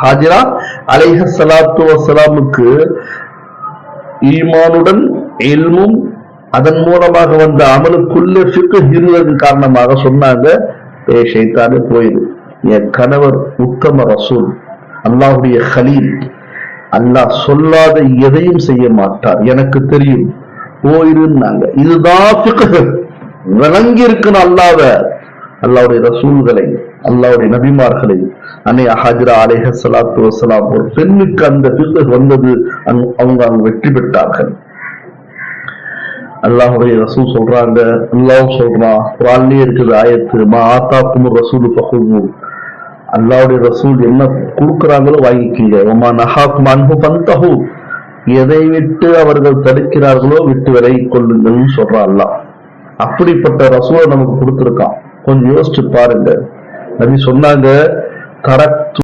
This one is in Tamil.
ஹாஜிரா அலைஹ சலாத்து வசலாமுக்கு ஈமானுடன் எல்மும் அதன் மூலமாக வந்த அமலுக்குள்ள சிக்கு இருந்ததன் காரணமாக சொன்னாங்க பேசைத்தானே போயிரு. என் கணவர் உத்தம ரசூல் அல்லாஹுடைய ஹலீல். அல்லாஹ் சொல்லாத எதையும் செய்ய மாட்டார். எனக்கு தெரியும். போயிருந்தாங்க இதுதான் விளங்கி இருக்கணும் அல்லாத அல்லாவுடைய ரசூல்களை அல்லாவுடைய நபிமார்களை அன்னை ஹாஜிரா அலேஹ சலாத்து வசலாம் ஒரு பெண்ணுக்கு அந்த ஃபிக்ஹ் வந்தது அங்க- அவங்க அங்கு வெற்றி பெற்றார்கள். அல்லாஹுடைய ரசூல் சொல்றாங்க அல்லாஹ் சொல்றான் குரான்லயே இருக்குது ஆயத்து மா ஆத்தாக்கும் ரசூல் ஃபஹுது அல்லாவுடைய ரசூல் என்ன கொடுக்குறாங்களோ வாங்கிக்கீங்க. உமா நஹாக்கும் அன்பு பந்தஹூ எதை விட்டு அவர்கள் தடுக்கிறார்களோ விட்டு விலகி கொள்ளுங்கள்னு சொல்றான் அல்லாஹ். அப்படிப்பட்ட ரசூலை நமக்கு கொடுத்திருக்கான். கொஞ்சம் யோசிச்சு பாருங்க. நபி சொன்னாங்க கரத்து